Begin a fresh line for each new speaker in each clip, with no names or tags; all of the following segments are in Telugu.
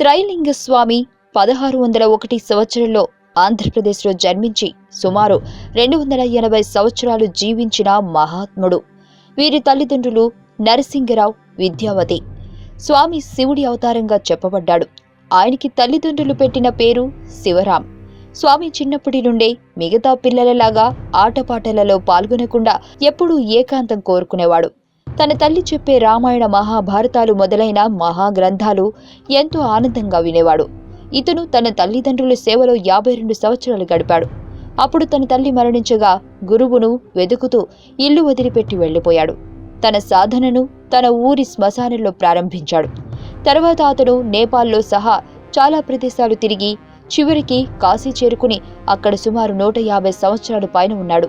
త్రైలింగ స్వామి పదహారు వందల ఒకటి సంవత్సరంలో ఆంధ్రప్రదేశ్లో జన్మించి సుమారు రెండు వందల ఎనభై సంవత్సరాలు జీవించిన మహాత్ముడు. వీరి తల్లిదండ్రులు నరసింగరావు విద్యావతి. స్వామి శివుడి అవతారంగా చెప్పబడ్డాడు. ఆయనకి తల్లిదండ్రులు పెట్టిన పేరు శివరాం. స్వామి చిన్నప్పటి నుండే మిగతా పిల్లలలాగా ఆటపాటలలో పాల్గొనకుండా ఎప్పుడూ ఏకాంతం కోరుకునేవాడు. తన తల్లి చెప్పే రామాయణ మహాభారతాలు మొదలైన మహాగ్రంథాలు ఎంతో ఆనందంగా వినేవాడు. ఇతను తన తల్లిదండ్రుల సేవలో యాభై రెండు సంవత్సరాలు గడిపాడు. అప్పుడు తన తల్లి మరణించగా గురువును వెతుకుతూ ఇల్లు వదిలిపెట్టి వెళ్ళిపోయాడు. తన సాధనను తన ఊరి శ్మశానంలో ప్రారంభించాడు. తర్వాత అతను నేపాల్లో సహా చాలా ప్రదేశాలు తిరిగి చివరికి కాశీ చేరుకుని అక్కడ సుమారు నూట యాభై సంవత్సరాల పైన ఉన్నాడు.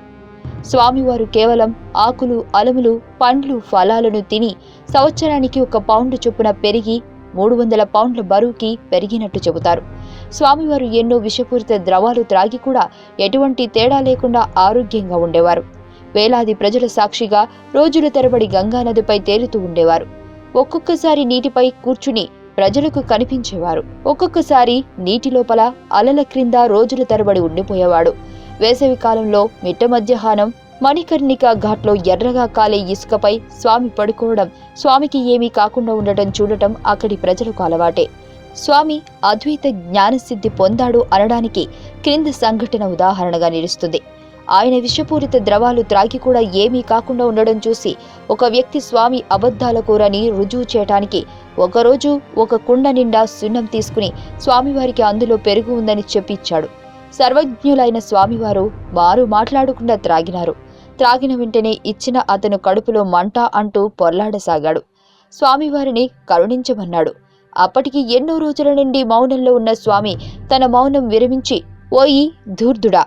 స్వామివారు కేవలం ఆకులు అలములు పండ్లు ఫలాలను తిని సంవత్సరానికి ఒక పౌండ్ చొప్పున పెరిగి మూడు వందల పౌండ్ల బరువుకి పెరిగినట్టు చెబుతారు. స్వామివారు ఎన్నో విషపూరిత ద్రవాలు త్రాగి కూడా ఎటువంటి తేడా లేకుండా ఆరోగ్యంగా ఉండేవారు. వేలాది ప్రజల సాక్షిగా రోజుల తరబడి గంగానదిపై తేలుతూ ఉండేవారు. ఒక్కొక్కసారి నీటిపై కూర్చుని ప్రజలకు కనిపించేవారు. ఒక్కొక్కసారి నీటి లోపల అలల క్రింద రోజుల తరబడి ఉండిపోయేవాడు. వేసవి కాలంలో మిట్ట మధ్యాహ్నం మణికర్ణిక ఘాట్లో ఎర్రగా కాలే ఇసుకపై స్వామి పడుకోవడం స్వామికి ఏమీ కాకుండా ఉండటం చూడటం అక్కడి ప్రజలకు అలవాటే. స్వామి అద్వైత జ్ఞానసిద్ధి పొందాడు అనడానికి క్రింద సంఘటన ఉదాహరణగా నిలుస్తుంది. ఆయన విషపూరిత ద్రవాలు త్రాగి కూడా ఏమీ కాకుండా ఉండడం చూసి ఒక వ్యక్తి స్వామి అబద్ధాల కూరని రుజువు చేయటానికి ఒకరోజు ఒక కుండ నిండా సున్నం తీసుకుని స్వామివారికి అందులో పెరుగు ఉందని చెప్పిచ్చాడు. సర్వజ్ఞులైన స్వామివారు వారు మాట్లాడకుండా త్రాగినారు. త్రాగిన వెంటనే ఇచ్చిన అతను కడుపులో మంట అంటూ పొర్లాడసాగాడు. స్వామివారిని కరుణించమన్నాడు. అప్పటికి ఎన్నో రోజుల నుండి మౌనంలో ఉన్న స్వామి తన మౌనం విరమించి ఓయి ధూర్దుడా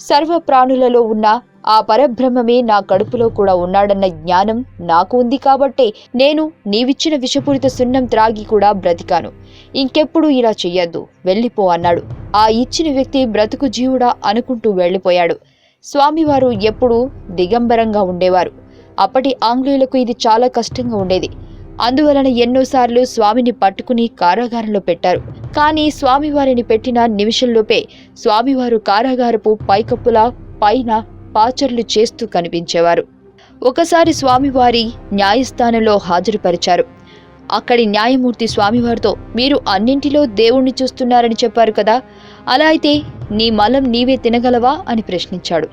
సర్వ ప్రాణులలో ఉన్న ఆ పరబ్రహ్మమే నా కడుపులో కూడా ఉన్నాడన్న జ్ఞానం నాకు ఉంది కాబట్టే నేను నీవిచ్చిన విషపూరిత సున్నం త్రాగి కూడా బ్రతికాను. ఇంకెప్పుడు ఇలా చెయ్యొద్దు వెళ్ళిపో అన్నాడు. ఆ ఇచ్చిన వ్యక్తి బ్రతుకు జీవుడా అనుకుంటూ వెళ్ళిపోయాడు. స్వామివారు ఎప్పుడూ దిగంబరంగా ఉండేవారు. అప్పటి ఆంగ్లేయులకు ఇది చాలా కష్టంగా ఉండేది. అందువలన ఎన్నోసార్లు స్వామిని పట్టుకుని కారాగారంలో పెట్టారు. కానీ స్వామివారిని పెట్టిన నిమిషంలోపే స్వామివారు కారాగారపు పైకప్పుల పైన పాచర్లు చేస్తూ కనిపించేవారు. ఒకసారి స్వామివారి న్యాయస్థానంలో హాజరుపరిచారు. అక్కడి న్యాయమూర్తి స్వామివారితో మీరు అన్నింటిలో దేవుణ్ణి చూస్తున్నారని చెప్పారు కదా అలా అయితే నీ మలం నీవే తినగలవా? అని ప్రశ్నించాడు.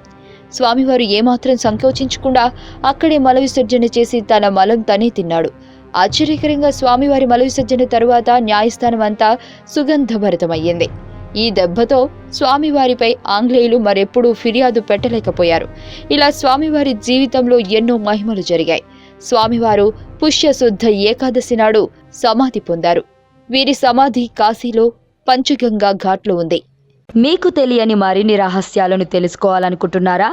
స్వామివారు ఏమాత్రం సంకోచించకుండా అక్కడే మల విసర్జన చేసి తన మలం తనే తిన్నాడు. ఆశ్చర్యకరంగా స్వామివారి మల విసర్జన తరువాత న్యాయస్థానం అంతా సుగంధభరితమయ్యింది. ఈ దెబ్బతో స్వామివారిపై ఆంగ్లేయులు మరెప్పుడూ ఫిర్యాదు పెట్టలేకపోయారు. ఇలా స్వామివారి జీవితంలో ఎన్నో మహిమలు జరిగాయి. స్వామివారు పుష్యశుద్ధ ఏకాదశి నాడు సమాధి పొందారు. వీరి సమాధి కాశీలో పంచగంగా ఘాట్లో ఉంది. మీకు తెలియని మరిన్ని రహస్యాలను తెలుసుకోవాలనుకుంటున్నారా?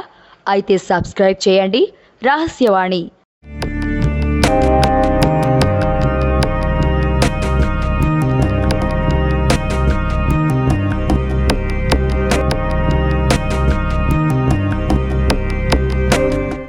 అయితే సబ్స్క్రైబ్ చేయండి. రహస్యవాణి